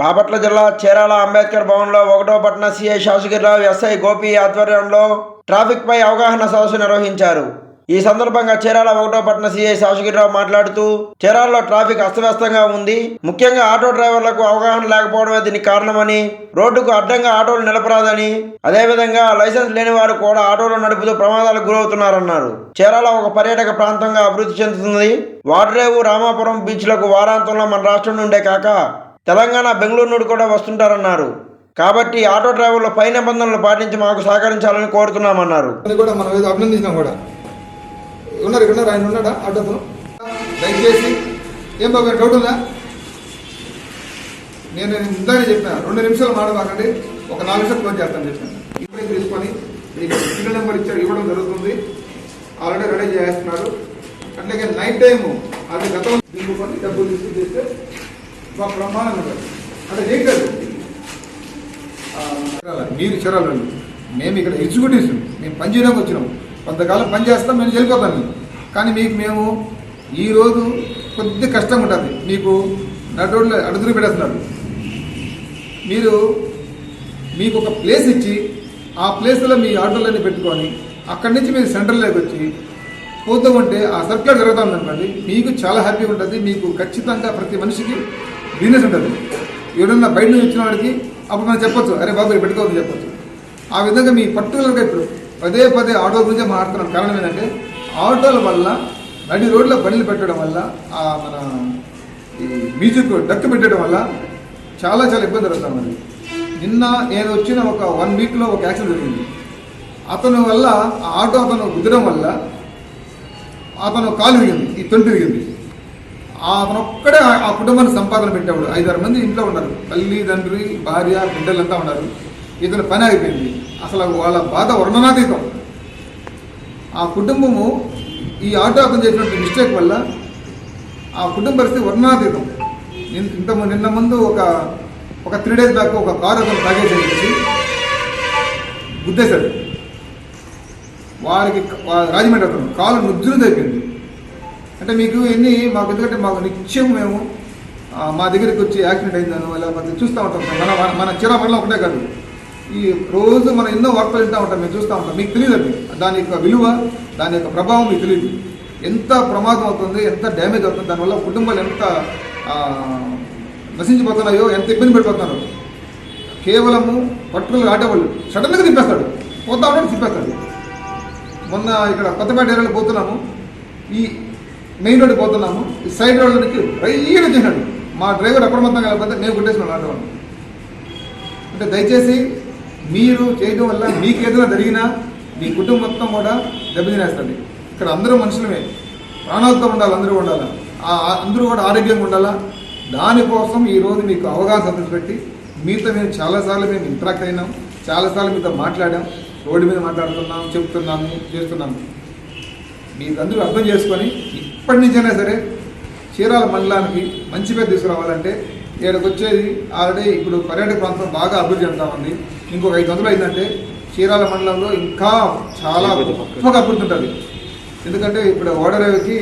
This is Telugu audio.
బాపట్ల జిల్లా చీరాల అంబేద్కర్ భవన్లో ఒకటో పట్టణ సీఐ శాసగిరిరావు ఎస్ఐ గోపి ఆధ్వర్యంలో ట్రాఫిక్ పై అవగాహన సదస్సు నిర్వహించారు. ఈ సందర్భంగా చీరాల ఒకటో పట్టణ సీఐ శాసగిరిరావు మాట్లాడుతూ చీరాలలో ట్రాఫిక్ అస్తవ్యస్తంగా ఉంది. ముఖ్యంగా ఆటో డ్రైవర్లకు అవగాహన లేకపోవడమే దీనికి కారణమని రోడ్డుకు అడ్డంగా ఆటోలు నిలపరాదని అదేవిధంగా లైసెన్స్ లేని వారు కూడా ఆటోలు నడుపుతూ ప్రమాదాలకు గురవుతున్నారన్నారు. చీరాల ఒక పర్యాటక ప్రాంతంగా అభివృద్ధి చెందుతుంది. వాడ్రేవు రామాపురం బీచ్లకు వారాంతంలో మన రాష్ట్రం నుండే కాక తెలంగాణ బెంగళూరు నుండి కూడా వస్తుంటారన్నారు. కాబట్టి ఆటో డ్రైవర్లు పై నిబంధనలు పాటించి మాకు సహకరించాలని కోరుతున్నామన్నారు. అని కూడా మనం ఏదో అభినందించినాం కూడా. ఉన్నారు ఇక్కడ ఉన్నారు ఆయన ఉన్నాడా ఆటో దయచేసి ఏం బాబు డౌట్ ఉందా? నేను ఇందాక చెప్పాను రెండు నిమిషాలు మాట్లాడకండి ఒక నాలుగు నిమిషాలు క్లోజ్ చేస్తాను చెప్పాను. ఇప్పుడే తీసుకొని మీకు సింగిల్ నెంబర్ ఇచ్చారు ఇవ్వడం జరుగుతుంది. ఆల్రెడీ రెడీ చేస్తున్నారు. అట్లాగే నైట్ టైము అది గతం తీసుకొని డబ్బులు తీసుకుని చేస్తే మా ప్రమాణం అంటే ఏం కాదు. మీరు చరాలు మేము ఇక్కడ ఎగ్జిక్యూటివ్స్. మేము పని చేయడానికి వచ్చినాం. కొంతకాలం పని చేస్తాం మేము వెళ్ళిపోతాం మేము కానీ మీకు మేము ఈరోజు కొద్ది కష్టం ఉంటుంది. మీకు నటుడులో అడుగులు పెట్టేస్తున్నారు. మీరు మీకు ఒక ప్లేస్ ఇచ్చి ఆ ప్లేస్లో మీ ఆటోలన్నీ పెట్టుకొని అక్కడి నుంచి మీరు సెంటర్లోకి వచ్చి పోతూ ఉంటే ఆ సర్క్యులర్ జరుగుతుంది అనుకోండి. మీకు చాలా హ్యాపీగా ఉంటుంది. మీకు ఖచ్చితంగా ప్రతి మనిషికి బిజినెస్ ఉంటుంది. ఎవడన్నా బయట నుంచి వచ్చిన వాడికి అప్పుడు మనం చెప్పొచ్చు అరే బాబు ఇక్కడ పెట్టుకోవద్దు చెప్పొచ్చు. ఆ విధంగా మీ పర్టికులర్గా ఇప్పుడు పదే పదే ఆటో గురించే మాట్లాడుతున్నాం. కారణం ఏంటంటే ఆటోల వల్ల నడి రోడ్లో బండ్లు పెట్టడం వల్ల ఆ మన ఈ మ్యూజిక్ డక్కు పెట్టడం వల్ల చాలా చాలా ఇబ్బంది జరుగుతాం మరి నిన్న నేను వచ్చిన ఒక వన్ వీక్లో ఒక యాక్సిడెంట్ జరిగింది. అతను వల్ల ఆ ఆటో అతను గుద్దడం వల్ల అతను కాలు విరిగింది ఈ తొంటి విరిగింది. అతను ఒక్కడే ఆ- కుటుంబాన్ని సంపాదన పెట్టేవాడు. ఐదారు మంది ఇంట్లో ఉన్నారు. తల్లి తండ్రి భార్య బిడ్డలంతా ఉన్నారు. ఇతను పని అయిపోయింది అసలు వాళ్ళ బాధ వర్ణనాతీతం. ఆ కుటుంబము ఈ ఆటో అతను చేసినటువంటి మిస్టేక్ వల్ల ఆ కుటుంబ పరిస్థితి వర్ణనాతీతం. ఇంత నిన్న ముందు ఒక ఒక త్రీ డేస్ బ్యాక్ ఒక కారు అతను తాగేసేసి చెప్పేసి గుద్దేశాడు. వారికి రాజమండ్రి అతను కాలు నుజ్జును తగ్గింది అంటే మీకు ఎన్ని మాకు ఎందుకంటే మాకు నిత్యం మేము మా దగ్గరికి వచ్చి యాక్సిడెంట్ అయిందను లేకపోతే చూస్తూ ఉంటాం మన మన మన చిరాపడలో ఒకటే కాదు. ఈ రోజు మనం ఎన్నో వార్తలు వింటూ ఉంటాం మేము చూస్తూ ఉంటాం. మీకు తెలియదు అది దాని యొక్క విలువ దాని యొక్క ప్రభావం మీకు తెలియదు. ఎంత ప్రమాదం అవుతుంది ఎంత డ్యామేజ్ అవుతుంది దానివల్ల కుటుంబాలు ఎంత నశించిపోతున్నాయో ఎంత ఇబ్బంది పడిపోతున్నారు. కేవలము పట్టుకులు ఆటేవాళ్ళు సడన్గా తిప్పేస్తాడు పోతా ఉంటాడు తిప్పేస్తాడు మొన్న ఇక్కడ కొత్తపేట ఏరియాలో పోతున్నాము. ఈ మెయిన్ రోడ్ పోతున్నాము. ఈ సైడ్ రోడ్ నుంచి రైలు వచ్చేసాడు మా డ్రైవర్ అప్రమత్తంగా లేకపోతే నేను కొట్టేసిన ఆటో అంటే దయచేసి మీరు చేయడం వల్ల మీకు ఏదైనా జరిగినా మీ కుటుంబం మొత్తం కూడా దెబ్బతినేస్తుంది. ఇక్కడ అందరూ మనుషులమే. ప్రాణాలతో ఉండాలి అందరూ ఉండాలి. ఆ- అందరూ కూడా ఆరోగ్యంగా ఉండాలా? దానికోసం ఈరోజు మీకు అవగాహన సదస్సు పెట్టి మీతో మేము చాలాసార్లు మేము ఇంటరాక్ట్ అయినాం. చాలాసార్లు మీతో మాట్లాడాం. రోడ్డు మీద మాట్లాడుతున్నాం చెప్తున్నాము చేస్తున్నాము. మీరందరూ అర్థం చేసుకొని ఇప్పటి నుంచైనా సరే చీరాల మండలానికి మంచి పేరు తీసుకురావాలంటే ఇక్కడికి వచ్చేది ఆల్రెడీ ఇప్పుడు పర్యాటక ప్రాంతం బాగా అభివృద్ధి చెందుతా ఉంది. ఇంకొక ఐదు వందలు అయిందంటే చీరాల మండలంలో ఇంకా చాలా గొప్పగా అభివృద్ధి ఉంటుంది. ఎందుకంటే ఇప్పుడు ఓడరేవికి